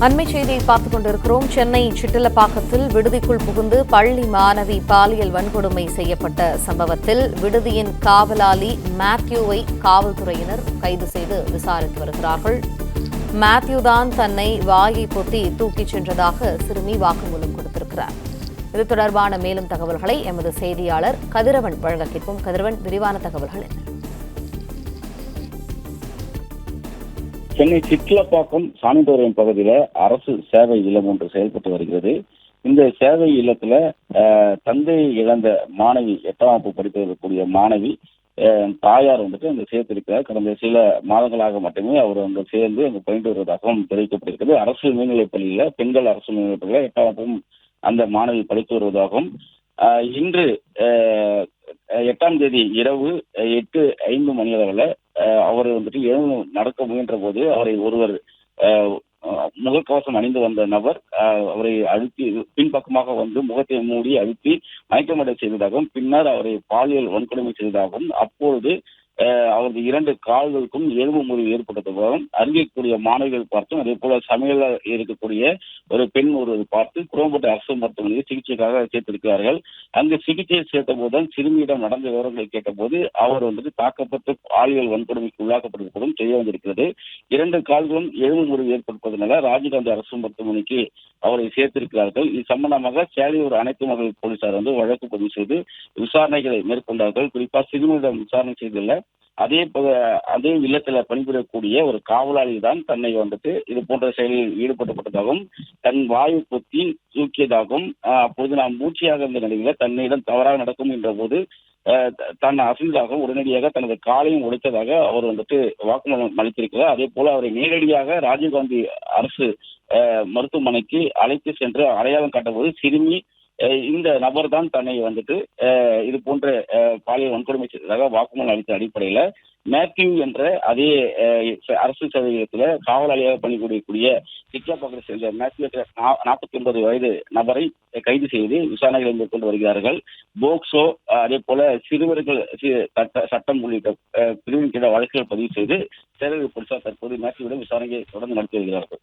அண்மை செய்தியை பார்த்துக் கொண்டிருக்கிறோம். சென்னை சிட்டிலப்பாக்கத்தில் விடுதிக்குள் புகுந்து பள்ளி மாணவி பாலியல் வன்கொடுமை செய்யப்பட்ட சம்பவத்தில் விடுதியின் காவலாளி மேத்யூவை காவல்துறையினர் கைது செய்து விசாரித்து வருகிறார்கள். மேத்யூ தான் தன்னை வாயை பொத்தி தூக்கிச் சென்றதாக சிறுமி வாக்குமூலம் கொடுத்திருக்கிறார். இது தொடர்பான மேலும் தகவல்களை எமது செய்தியாளர் கதிரவன் வழங்க கேட்போம் கதிரவன் விரிவான தகவல்கள் என்ன? சென்னை சிட்லப்பாக்கம் சாமிதோரம் பகுதியில அரசு சேவை இல்லம் ஒன்று செயல்பட்டு வருகிறது. இந்த சேவை இல்லத்துல தந்தையை தந்தை இழந்த மாணவி எட்டாம் வகுப்பு படித்து வரக்கூடிய மாணவி தாயார் வந்துட்டு அங்க சேர்த்திருக்கிறார். கடந்த சில மாதங்களாக மட்டுமே அவர் அங்கே சேர்ந்து அங்கே பயின்று வருவதாகவும் தெரிவிக்கப்பட்டிருக்கிறது. அரசு மேல்நிலைப் பள்ளியில் பெண்கள் அரசு மேல்நிலைப் பள்ளியில எட்டாம் வகுப்பும் அந்த மாணவி படித்து வருவதாகவும் இன்று எட்டாம் தேதி இரவு எட்டு ஐந்து மணி அளவில் அவர் வந்துட்டு எழுந்து நடக்க முயன்ற போது அவரை ஒருவர் அஹ், அஹ், முகக்கவசம் அணிந்து வந்த நபர் அஹ், அவரை அழுத்தி பின்பக்கமாக வந்து முகத்தை மூடி அழுத்தி மயக்கமடை செய்ததாகவும் பின்னர் அவரை பாலியல் வன்கொடுமை செய்ததாகவும் அப்பொழுது அவரது இரண்டு கால்களுக்கும் எலும்பு முறிவு ஏற்பட்டதாகவும் அருகே கூடிய மாணவிகள் பார்த்தும் அதே போல சமையல இருக்கக்கூடிய ஒரு பெண் ஒருவர் பார்த்து குரோம்பட்டு அரசு மருத்துவமனையில் சிகிச்சைக்காக சேர்த்திருக்கிறார்கள். அங்கு சிகிச்சை சேர்த்த போதுதான் சிறுமியிடம் நடந்த விவரங்களை கேட்டபோது அவர் வந்துட்டு தாக்கப்பட்டு பாலியல் வன்கொடுமைக்கு உள்ளாக்கப்பட்டிருப்பதும் தெரிய வந்திருக்கிறது. இரண்டு கால்களும் எலும்பு முறிவு ஏற்பட்டிருப்பதனால ராஜீவ்காந்தி அரசு மருத்துவமனைக்கு அவரை சேர்த்திருக்கிறார்கள். இது சம்பந்தமாக சேலையூர் அனைத்து மகளிர் போலீசார் வந்து வழக்கு பதிவு செய்து விசாரணைகளை மேற்கொண்டார்கள். குறிப்பா சிறுமியிடம் விசாரணை செய்துள்ள அதே அதே இல்லத்தில் பணிபுரியக்கூடிய ஒரு காவலாளி தான் தன்னை வந்துட்டு இது போன்ற செயலில் ஈடுபட்டப்பட்டதாகவும் தன் வாயு பொத்தி தூக்கியதாகவும் அப்போது அப்பொழுது மூச்சியாக இருந்த நிலையில தன்னிடம் தவறாக நடக்கும் என்ற போது தன் அசைந்ததாக உடனடியாக தனது காலையும் உடைத்ததாக அவர் வந்துட்டு வாக்குமூலம் அளித்திருக்கிறார். அதே போல அவரை நேரடியாக ராஜீவ்காந்தி அரசு மருத்துவமனைக்கு அழைத்து சென்று அடையாளம் காட்டும்போது சிறுமி இந்த நபர் தான் தன்னை வந்துட்டு இது போன்ற பாலியல் வன்கொடுமை செய்ததாக வாக்குமூலம் அளித்த அடிப்படையில மேத்யூ என்ற அதே அரசு சதவீதத்தில் காவலாளியாக பணிபுரியக்கூடிய சிக்லாபாக்கத்தை சேர்ந்த மேத்யூ என்ற நா- நாற்பத்தி ஒன்பது வயது நபரை கைது செய்து விசாரணைகளை மேற்கொண்டு வருகிறார்கள். போக்சோ அதே போல சிறுவர்கள் சட்ட சட்டம் உள்ளிட்ட பிரிவின் கீழ வழக்குகள் பதிவு செய்து சேலரி போலீசார் தற்போது மேத்யூவிடம் விசாரணையை தொடர்ந்து நடத்தி வருகிறார்கள்.